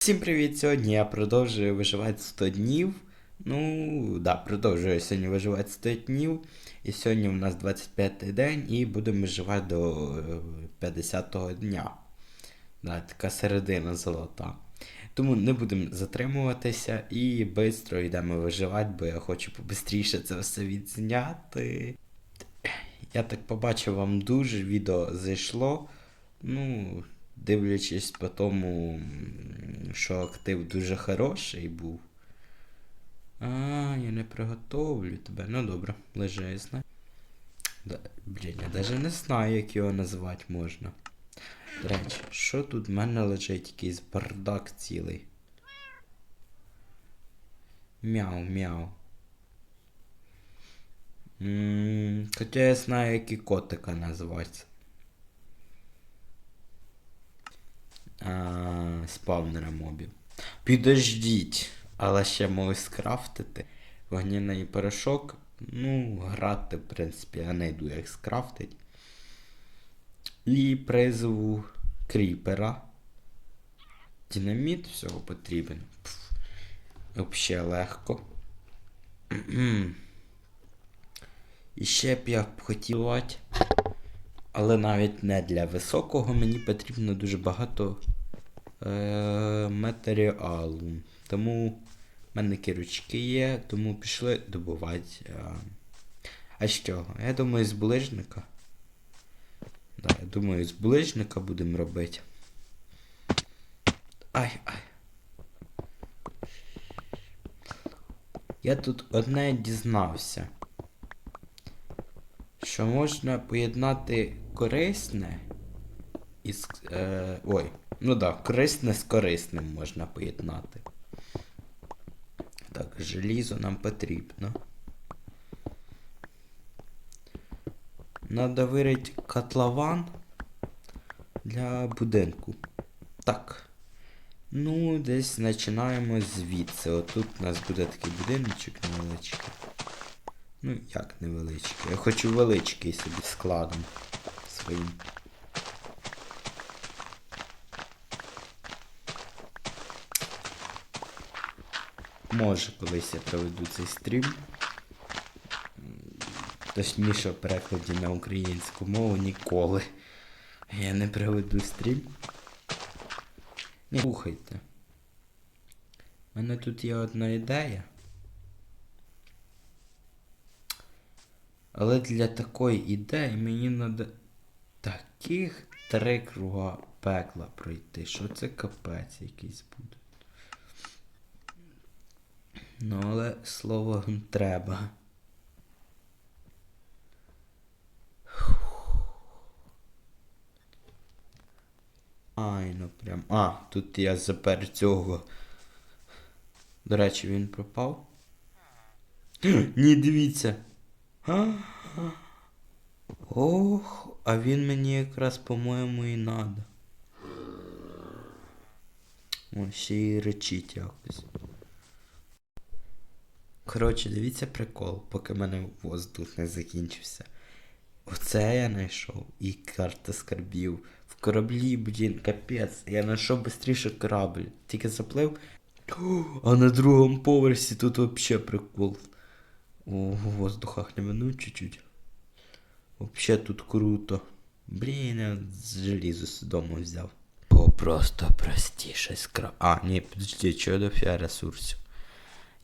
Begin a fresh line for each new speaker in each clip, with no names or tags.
Всім привіт! Сьогодні я продовжую виживати 100 днів. Ну, да, продовжую сьогодні виживати 100 днів. І сьогодні у нас 25 день і будемо виживати до 50-го дня. Да, така середина золота. Тому не будемо затримуватися і швидко йдемо виживати, бо я хочу побистріше це все відзняти. Я так побачив, вам дуже відео зайшло. Ну, дивлячись по тому, що актив дуже хороший був. А, я не приготовлю тебе. Ну добре, лежи, знай. Да, блін, я навіть не знаю, як його назвати можна. До речі, що тут в мене лежить якийсь бардак цілий. Мяу, мяу. Хоча я знаю, як і котика називається. А, спавнера мобів. Підождіть, але ще можу скрафтити. Вогняний порошок. Ну, грати, в принципі, я не йду як скрафтить. І призову кріпера. Динаміт всього потрібен. Взагалі легко. І ще б я хотів, але навіть не для високого мені потрібно дуже багато е- матеріалу. Тому в мене кірочки є, тому пішли добувати. Е- а чого? Я думаю, з булижника. Да, я думаю, з булижника будемо робити. Ай, ай. Я тут одне дізнався що можна поєднати корисне із. Е, ой, ну так, да, корисне з корисним можна поєднати. Так, желізо нам потрібно. Надо вирити котлован для будинку. Так. Ну, десь починаємо звідси. Отут у нас буде такий будиночок невеличкий. Ну, як невеличкий. Я хочу величкий собі складом своїм. Може, колись я проведу цей стрім. Точніше, в перекладі на українську мову ніколи. Я не проведу стрім. Не слухайте. У мене тут є одна ідея. Але для такої ідеї мені треба таких три круга пекла пройти. Що це капець якийсь буде. Ну, але слово треба. Ай, ну прям. А, тут я запер цього. До речі, він пропав. Ні, дивіться. Ох, а він мені якраз, по-моєму, і надо. О, ще й речить якось. Коротше, дивіться прикол, поки мене воздух не закінчився. Оце я знайшов. І карта скарбів. В кораблі, блін, капець. Я знайшов швидше корабль. Тільки заплив. А на другому поверсі тут взагалі прикол. О, воздуха хлебануть чуть-чуть. Вообще тут круто. Блін, я желізо з дому взяв. О, просто простіше скра. А, ні, подожди, чого дофіга ресурсів.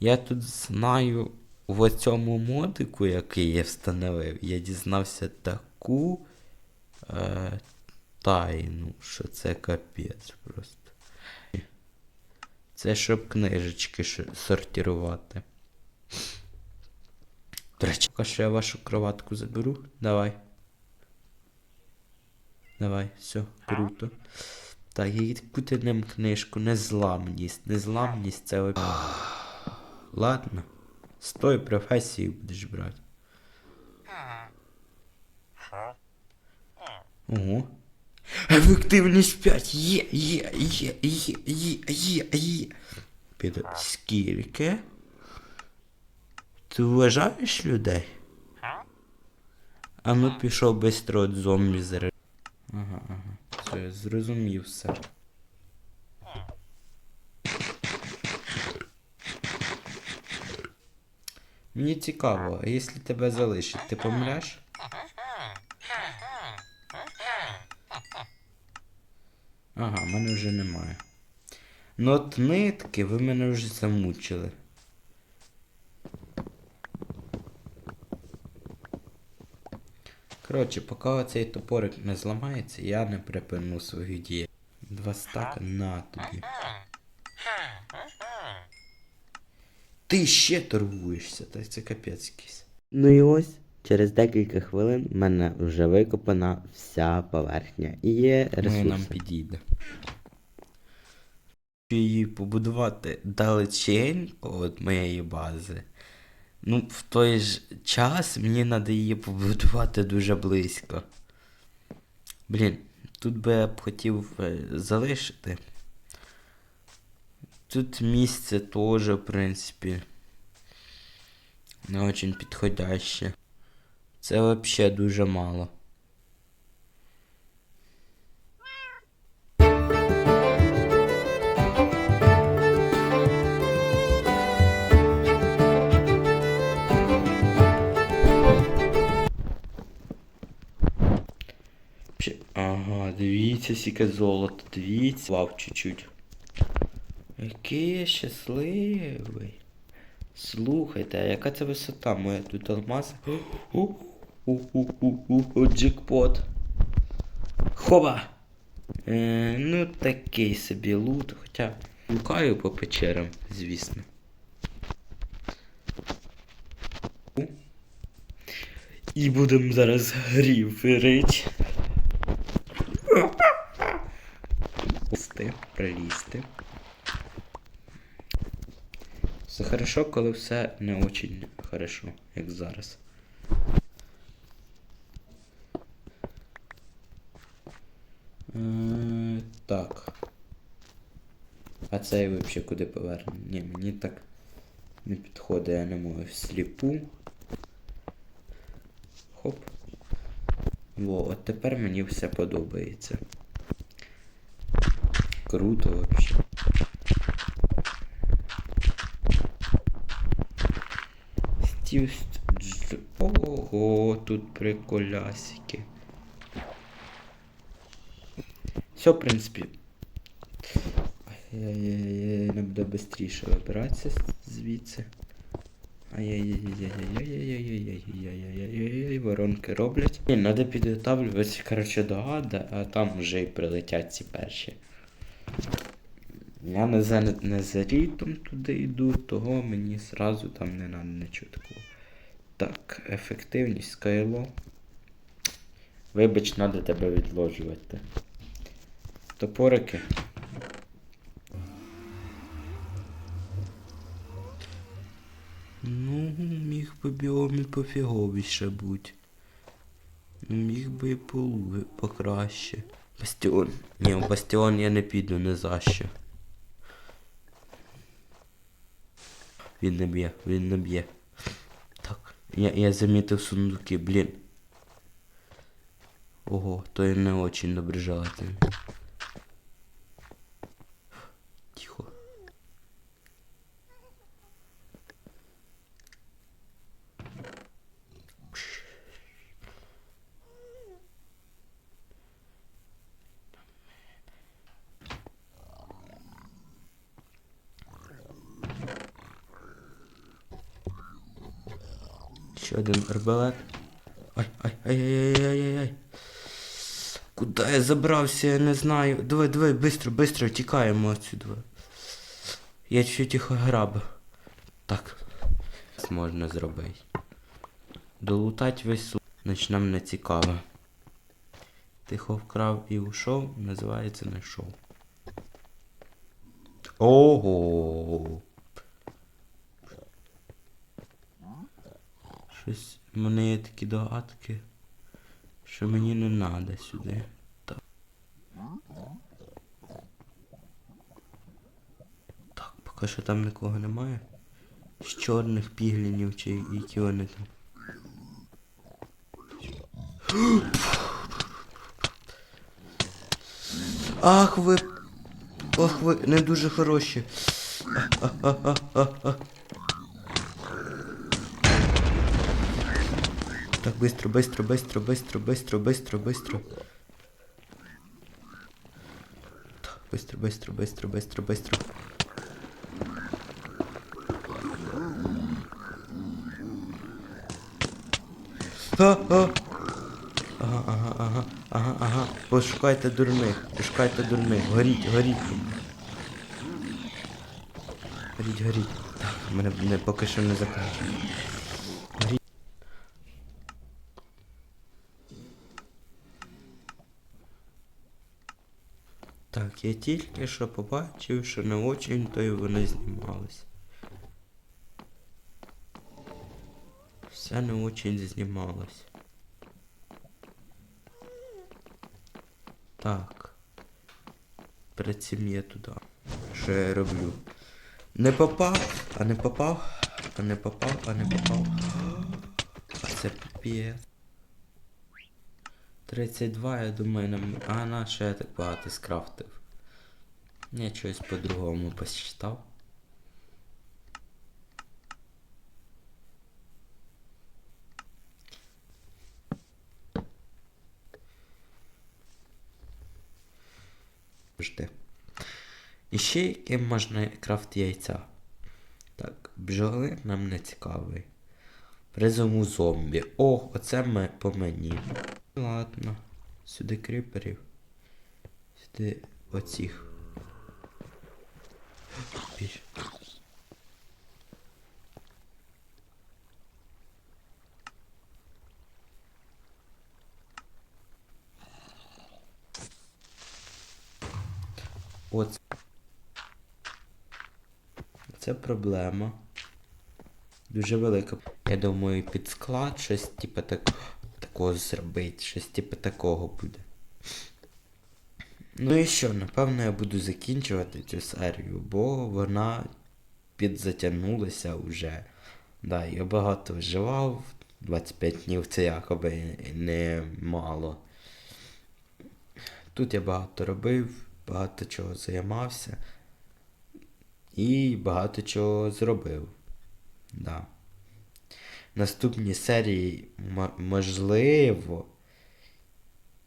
Я тут знаю в цьому модику, який я встановив, я дізнався таку е, тайну, що це капець просто. Це щоб книжечки сортувати. До речі, що я вашу кроватку заберу. Давай. Давай, все, круто. Так, і кути ним книжку. Незламність. Незламність це. от- Ладно. З тої професії будеш брати. Ого. Ефективність 5. Є, є, є, є, є, є, є. Піде. Скільки? Ти вважаєш людей? А ну пішов бистро от зомбі зре. Ага, ага. Все, я зрозумів все. Мені цікаво, а якщо тебе залишить, ти помреш? Ага, мене вже немає. Ну, Нот нитки ви мене вже замучили. Коротше, поки цей топорик не зламається, я не припину свою дію. Два стака на тобі. Ти ще торгуєшся, та це капець якийсь. Ну і ось, через декілька хвилин в мене вже викопана вся поверхня. І є ресурси. Ну, нам підійде. Її побудувати далеченько від моєї бази. Ну, в той ж час мені треба її побудувати дуже близько. Блін, тут би я б хотів е, залишити. Тут місце теж, в принципі, не очень підходяще. Це взагалі дуже мало. Дивіться, скільки золота, дивіться. Лав чуть-чуть. Який я щасливий. Слухайте, а яка це висота? Моя тут алмаз. У-у-у-у-у, джекпот. Хоба! Е, ну такий собі лут, хоча лукаю по печерам, звісно. І будемо зараз грів рить. Пролізти, пролізти. Все хорошо, коли все не очень хорошо, як зараз. Е, так. А цей взагалі куди поверне? Ні, мені так не підходить, я не можу всліпу. Хоп. Во, от тепер мені все подобається. Круто вообще. Стів... Дж- Ого, тут приколясики. Все, в принципі. Ай-яй-яй-яй, не буде швидше вибиратися звідси. Ай-яй-яй-яй-яй-яй-яй-яй-яй-яй-яй-яй-яй-яй, воронки роблять. Ні, треба підготавлюватися, коротше, до ада, а там вже й прилетять ці перші. Я не за, не за рітом туди йду, того мені сразу там не треба нічого такого. Так, ефективність скайло. Вибач, треба тебе відложувати. Топорики. Ну, міг би біом і пофіговіше бути. Ну, міг би і полу- покраще. Бастіон. Ні, у бастіон я не піду не за що. Він не б'є, він не б'є. Так, я, я замітив сундуки, блін. Ого, то я не очень добре желательно. Ще один арбалет. Ай, ай, ай, ай, ай, ай, ай, ай. Куда я забрався, я не знаю. Давай, давай, быстро, быстро, тікаємо отсюда. Я чуть тихо граб. Так. Можна зробити. Долутать весь су. Значить нам не цікаво. Тихо вкрав і ушов, називається шоу. Ого. Щось в мене є такі догадки, що мені не треба сюди. Так. Так, поки що там нікого немає. З чорних піглінів чи які вони там. Ах ви. Ах ви не дуже хороші. А-а-а-а-а. Так, быстро, быстро, быстро, быстро, быстро, быстро, быстро. Так, быстро, быстро, быстро, быстро, быстро. А, а. Ага, ага, ага, ага, ага. Пошукайте дурних, пошукайте дурних. Горіть, горіть. Горіть, горіть. Так, мене не, поки що не закінчили. Я тільки що побачив, що не очень то й вони знімались. Все не очень знімалось. Так. Перед цим я туди. Що я роблю? Не попав, а не попав, а не попав, а не попав. А це піпець. 32, я думаю, нам. А на що я так багато скрафтив? Я щось по-другому посчитав. Жди. І ще яким можна крафт яйця. Так, бджоли нам не цікавий. Призову зомбі. О, оце ми по мені. Ладно. Сюди кріперів. Сюди оцих. Біж. От. Це проблема. Дуже велика. Я думаю, під склад щось типу так, такого зробити. Щось типу такого буде. Ну і що, напевно, я буду закінчувати цю серію, бо вона підзатягнулася вже. Да, я багато вживав. 25 днів це якоби не мало. Тут я багато робив, багато чого займався і багато чого зробив. Да. Наступні серії, можливо,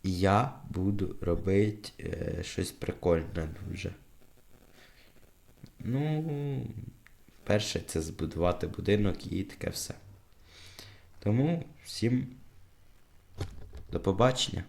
я буду робити е, щось прикольне дуже. Ну, перше це збудувати будинок і таке все. Тому всім до побачення.